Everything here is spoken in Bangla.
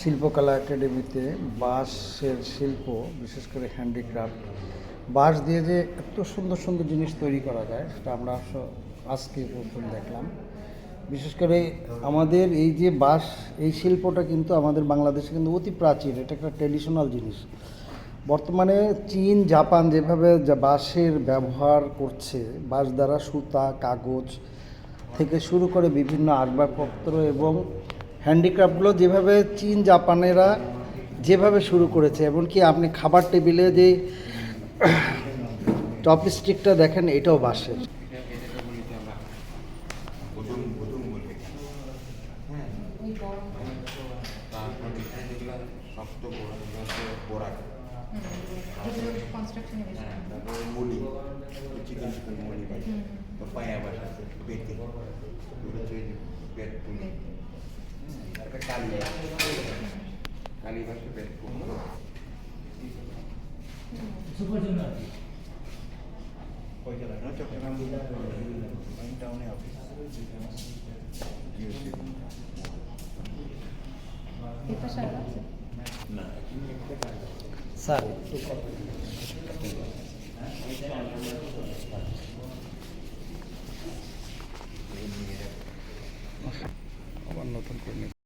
শিল্পকলা একাডেমিতে বাঁশের শিল্প, বিশেষ করে হ্যান্ডিক্রাফট, বাঁশ দিয়ে যে এত সুন্দর সুন্দর জিনিস তৈরি করা যায়, সেটা আমরা আজকে প্রথম দেখলাম। বিশেষ করে আমাদের এই যে বাঁশ, এই শিল্পটা কিন্তু আমাদের বাংলাদেশে কিন্তু অতি প্রাচীন, এটা একটা ট্রেডিশনাল জিনিস। বর্তমানে চীন, জাপান যেভাবে যা বাঁশের ব্যবহার করছে, বাঁশ দ্বারা সুতা, কাগজ থেকে শুরু করে বিভিন্ন আসবাবপত্র এবং হ্যান্ডিক্রাফটগুলো যেভাবে চীন, জাপানেরা যেভাবে শুরু করেছে, এমনকি আপনি খাবার টেবিলে যে টপস্টিকটা দেখেন, এটাও বাঁশের কালীবাসে বের করব চট্টগ্রাম টাউনে অফিস স্যার আবার নতুন করে